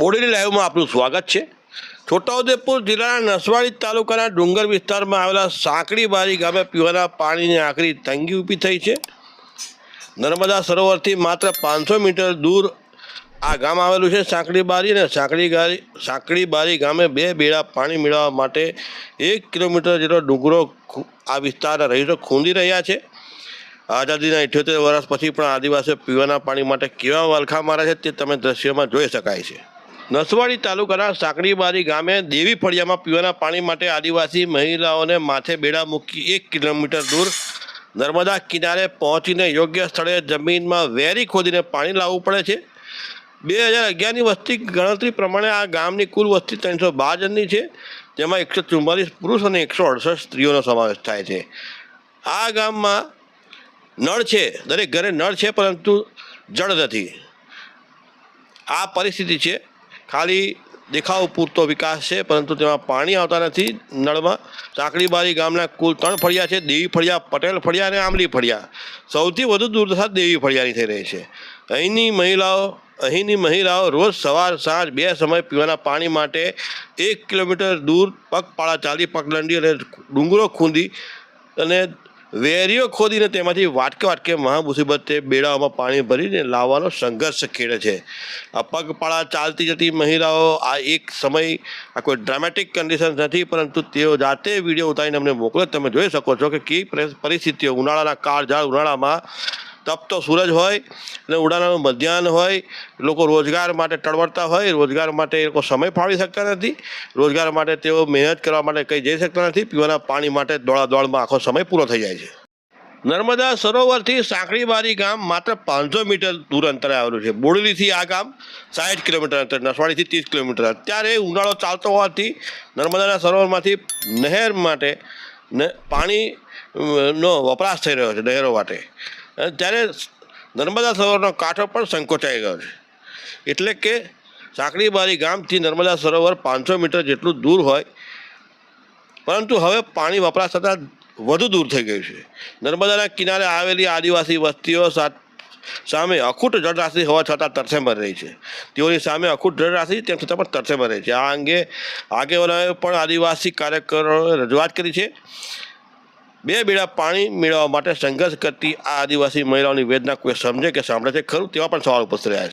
બોડેલી લાઈવમાં આપનું સ્વાગત છે. છોટાઉદેપુર જિલ્લાના નસવાડી તાલુકાના ડુંગર વિસ્તારમાં આવેલા સાંકડીબારી ગામે પીવાના પાણીની આકરી તંગી ઊભી થઈ છે. નર્મદા સરોવરથી માત્ર પાંચસો મીટર દૂર આ ગામ આવેલું છે સાંકડીબારી અને સાંકડી ગારી સાંકડીબારી ગામે બે બેડા પાણી મેળવવા માટે એક કિલોમીટર જેટલો ડુંગરો આ વિસ્તારના રહીશો ખૂંદી રહ્યા છે. આઝાદીના ઇઠ્યોતેર વર્ષ પછી પણ આદિવાસીઓ પીવાના પાણી માટે કેવા વલખા મારે છે તે તમે દ્રશ્યમાં જોઈ શકાય છે. નસવાડી તાલુકાના સાંકડીબારી ગામે દેવી ફળિયામાં પીવાના પાણી માટે આદિવાસી મહિલાઓને માથે બેડા મૂકી એક કિલોમીટર દૂર નર્મદા કિનારે પહોંચીને યોગ્ય સ્થળે જમીનમાં વેરી ખોદીને પાણી લાવવું પડે છે. બે હજાર અગિયારની વસ્તી ગણતરી પ્રમાણે આ ગામની કુલ વસ્તી ત્રણસો બાર જણની છે, જેમાં એકસો ચુમ્માલીસ પુરુષ અને એકસો અડસઠ સ્ત્રીઓનો સમાવેશ થાય છે. આ ગામમાં નળ છે, દરેક ઘરે નળ છે, પરંતુ જળ નથી. આ પરિસ્થિતિ છે ખાલી દેખાવ પૂરતો વિકાસ છે, પરંતુ તેમાં પાણી આવતા નથી. નળમાં ચાકડીબારી ગામના કુલ ત્રણ ફળિયા છે, દેવી ફળિયા, પટેલ ફળિયા અને આંબલી ફળિયા. સૌથી વધુ દુર્દશા દેવી ફળિયાની થઈ રહી છે. અહીંની મહિલાઓ અહીંની મહિલાઓ રોજ સવાર, સાંજ બે સમય પીવાના પાણી માટે એક કિલોમીટર દૂર પગપાળા ચાલી, પગદંડી અને ડુંગરો ખૂંદી અને વેરીઓ ખોદીને તેમાંથી વાટકે વાટકે મહા મુસીબતે બેડાઓમાં પાણી ભરીને લાવવાનો સંઘર્ષ ખેડે છે. આ પગપાળા ચાલતી જતી મહિલાઓ આ એક સમય આ કોઈ ડ્રામેટિક કન્ડિશન નથી, પરંતુ તેઓ જાતે વીડિયો ઉતારીને અમને મોકલે. તમે જોઈ શકો છો કે કઈ પરિ- પરિસ્થિતિઓ. ઉનાળાના કાળઝાળ ઉનાળામાં તપતો સૂરજ હોય અને ઉડાનાનું મધ્યાહન હોય લોકો રોજગાર માટે ટળવડતા હોય રોજગાર માટે એ લોકો સમય ફાળવી શકતા નથી રોજગાર માટે તેઓ મહેનત કરવા માટે કંઈ જઈ શકતા નથી પીવાના પાણી માટે દોડા દોડમાં આખો સમય પૂરો થઈ જાય છે. નર્મદા સરોવરથી સાંકળીબારી ગામ માત્ર પાંચસો મીટર દૂર અંતરે આવેલું છે. બોડલીથી આ ગામ સાઠ કિલોમીટર અંતર નસવાડીથી ત્રીસ કિલોમીટર. અત્યારે ઉનાળો ચાલતો હોવાથી નર્મદાના સરોવરમાંથી નહેર માટે ને પાણી અ, નો વપરાશ થઈ રહ્યો છે નહેરો માટે. ત્યારે નર્મદા સરોવરનો કાંઠો પણ સંકોચાઈ ગયો છે. એટલે કે સાંકડીબારી ગામથી નર્મદા સરોવર પાંચસો મીટર જેટલું દૂર હોય, પરંતુ હવે પાણી વપરાશ થતાં વધુ દૂર થઈ ગયું છે. નર્મદાના કિનારે આવેલી આદિવાસી વસ્તીઓ સામે અખૂટ જળરાશિ હોવા છતાં તરસે રહી છે. તેઓની સામે અખૂટ જળરાશિ તેમ છતાં પણ તરસે મરી રહી છે. આ અંગે આગેવાનોએ પણ આદિવાસી કાર્યકરોએ રજૂઆત કરી છે. બે બેડા પાણી મેળવવા માટે સંઘર્ષ કરતી આ આદિવાસી મહિલાઓની વેદના કોઈ સમજે કે સાંભળે છે? ખરું? તેવા પણ સવાલ ઉપસ્થિત રહ્યા છે.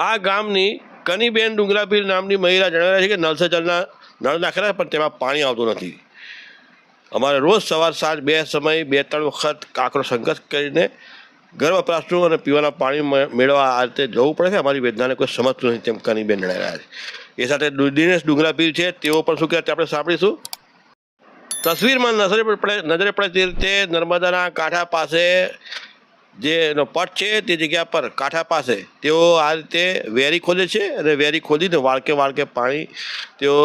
આ ગામની કનીબેન ડુંગરાપીર નામની મહિલા જણાવે છે કે નળ સે જલના નળ નાખેલા પણ તેમાં પાણી આવતું નથી. અમારે રોજ સવાર સાંજ બે સમય બે ત્રણ વખત કાકરો સંઘર્ષ કરીને ઘર વપરાશનું અને પીવાના પાણી મેળવવા આ રીતે જવું પડે છે. અમારી વેદનાને કોઈ સમજતું નથી, તેમ કનીબેન જણાવી રહ્યા છે. એ સાથે દિનેશ ડુંગરાપીર છે. તેઓ પણ શું કહે આપણે સાંભળીશું. તસવીરમાં નજરે પડે નજરે પડે તે રીતે નર્મદાના કાંઠા પાસે જે એનો પટ છે તે જગ્યા પર કાંઠા પાસે તેઓ આ રીતે વેરી ખોદે છે અને વેરી ખોદીને વાળકે વાળકે પાણી તેઓ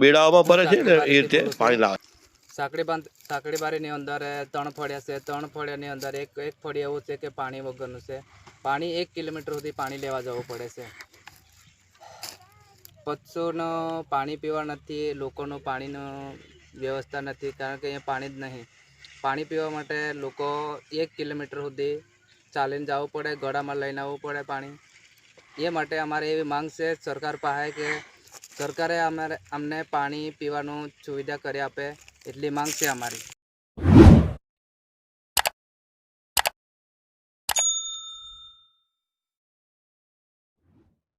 બેડાઓમાં ભરે છે ને એ રીતે પાણી લાવે. સાંકડી બાંધ સાંકડી બારીની અંદર ત્રણ ફળિયા છે. ત્રણ ફળિયાની અંદર એક એક ફળિયા એવું છે કે પાણી વગરનું છે. પાણી એક કિલોમીટર સુધી પાણી લેવા જવું પડે છે. પશુનો પાણી પીવા નથી લોકોનું પાણીનું વ્યવસ્થા નથી, કારણ કે અહીંયા પાણી જ નહીં. પાણી પીવા માટે લોકો એક કિલોમીટર સુધી ચાલીને જવું પડે, ગળામાં લઈને આવવું પડે પાણી. એ માટે અમારે એવી માંગ છે, સરકાર પાસે કે સરકારે અમારે અમને પાણી પીવાનું સુવિધા કરી આપે, એટલી માંગ છે અમારી.